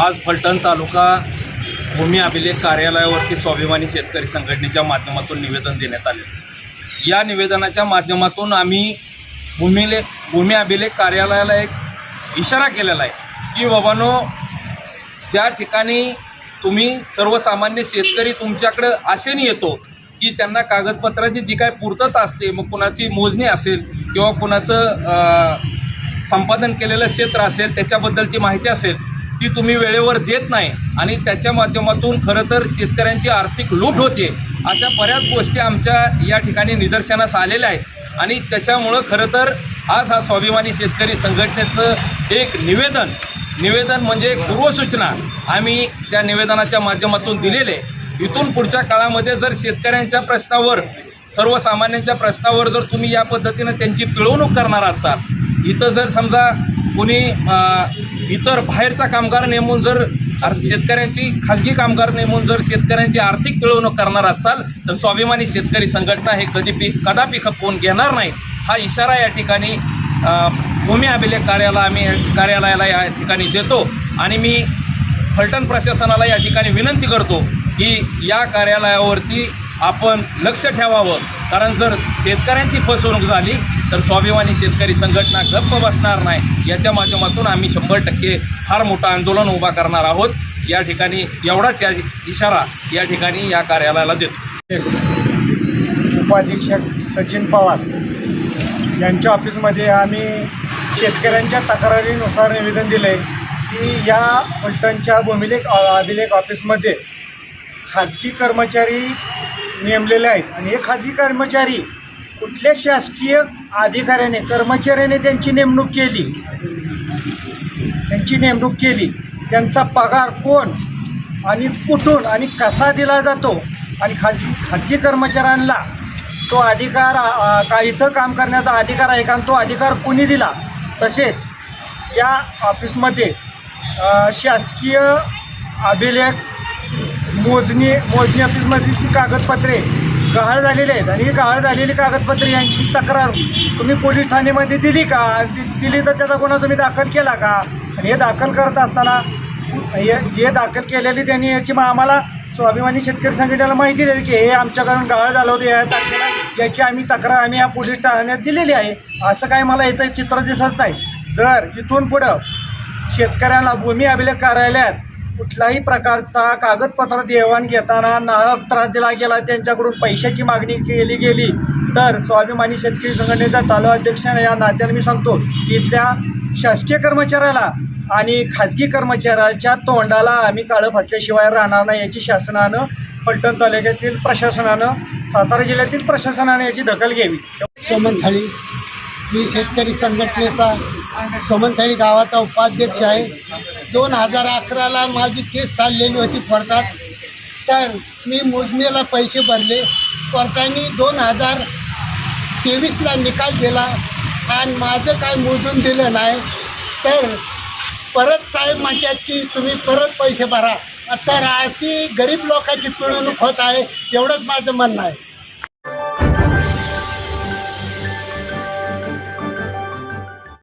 आज फलटण तालुका भूमी अभिलेख कार्यालयावरती स्वाभिमानी शेतकरी संघटनेच्या माध्यमातून निवेदन देण्यात आले. या निवेदनाच्या माध्यमातून आम्ही भूमिलेख भूमी अभिलेख कार्यालयाला एक इशारा केलेला आहे की बाबानो ज्या ठिकाणी तुम्ही सर्वसामान्य शेतकरी तुमच्याकडं आशेने येतो की त्यांना कागदपत्राची जी काय पूर्तता असते मग कुणाची मोजणी असेल किंवा कुणाचं संपादन केलेलं क्षेत्र असेल त्याच्याबद्दलची माहिती असेल ती तुम्ही वेळेवर देत नाही आणि त्याच्या माध्यमातून खरं तर शेतकऱ्यांची आर्थिक लूट होते अशा बऱ्याच गोष्टी आमच्या या ठिकाणी निदर्शनास आलेल्या आहेत. आणि त्याच्यामुळं खरं तर आज हा स्वाभिमानी शेतकरी संघटनेचं एक निवेदन. निवेदन म्हणजे पूर्वसूचना. आम्ही त्या निवेदनाच्या माध्यमातून दिलेले. इथून पुढच्या काळामध्ये जर शेतकऱ्यांच्या प्रश्नावर सर्वसामान्यांच्या प्रश्नावर जर तुम्ही या पद्धतीनं त्यांची पिळवणूक करणार असाल इथं जर समजा कोणी इतर बाहेरचा कामगार नेमून जर शेतकऱ्यांची खाजगी कामगार नेमून जर शेतकऱ्यांची आर्थिक पिळवणूक करणार असाल तर स्वाभिमानी शेतकरी संघटना हे कधी पी कदापि खपवून घेणार नाही. हा इशारा या ठिकाणी भूमी अभिलेख कार्याला आम्ही कार्यालयाला या ठिकाणी देतो. आणि मी फलटण प्रशासनाला या ठिकाणी विनंती करतो की या कार्यालयावरती आपण लक्ष ठेवावं. कारण जर शेतकऱ्यांची फसवणूक झाली तर स्वाभिमानी शेतकरी संघटना गप्प बसणार नाही. याच्या माध्यमातून आम्ही शंभर टक्के फार मोठं आंदोलन उभा करणार आहोत. या ठिकाणी एवढाच या इशारा या ठिकाणी या कार्यालयाला देतो. उपाधीक्षक सचिन पवार यांच्या ऑफिसमध्ये आम्ही शेतकऱ्यांच्या तक्रारीनुसार निवेदन दिलं आहे की या फलटणच्या भूमिलेख अभिलेख ऑफिसमध्ये खाजगी कर्मचारी नेमलेले आहेत. आणि हे खाजगी कर्मचारी कुठल्या शासकीय अधिकाऱ्याने कर्मचाऱ्याने त्यांची नेमणूक केली? त्यांची नेमणूक केली. त्यांचा पगार कोण आणि कुठून आणि कसा दिला जातो? आणि खाजगी खाजगी कर्मचाऱ्यांना तो अधिकार का इथं काम करण्याचा अधिकार आहे का? तो अधिकार कोणी दिला? तसेच या ऑफिसमध्ये शासकीय अभिलेख मोजणी मोजणी ऑफिसमधली ती कागदपत्रे. गहाळ झालेली आहेत. आणि ही गहाळ झालेली कागदपत्रे यांची तक्रार तुम्ही पोलीस ठाणेमध्ये दिली का? दि- दिली तर त्याचा गुन्हा तुम्ही दाखल केला का? आणि हे दाखल करत असताना हे हे दाखल केलेली त्यांनी याची मग आम्हाला स्वाभिमानी शेतकरी संघटनेला माहिती द्यावी की हे आमच्याकडून गहाळ झालं होतं. या तारखेला याची आम्ही तक्रार आम्ही या पोलीस ठाण्यात दिलेली आहे. असं काय मला इथं चित्र दिसत नाही. जर इथून पुढं शेतकऱ्यांना भूमी अभिलेख कार्यालयात कुठल्याही प्रकारचा कागदपत्र देवाण घेताना नाहक त्रास दिला गेला त्यांच्याकडून पैशाची मागणी केली गेली. तर स्वाभिमानी शेतकरी संघटनेचा तालुका अध्यक्ष या नात्याने मी सांगतो की इथल्या शासकीय कर्मचाऱ्याला आणि खाजगी कर्मचाऱ्याच्या तोंडाला आम्ही काळं फासल्याशिवाय राहणार नाही याची शासनानं पलटण तालुक्यातील प्रशासनानं सातारा जिल्ह्यातील प्रशासनानं याची दखल घ्यावी. थाळी मी शेतकरी संघटनेचा सोमनथळी गावाचा उपाध्यक्ष आहे. दोन हजार अकराला माझी केस चाललेली होती कोर्टात. तर मी मोजणीला पैसे भरले. कोर्टाने दोन हजार तेवीसला निकाल दिला आणि माझं काय मोजून दिलं नाही. तर परत साहेब म्हणतात की तुम्ही परत पैसे भरा. तर अशी गरीब लोकांची पिळवणूक होत आहे एवढंच माझं म्हणणं आहे.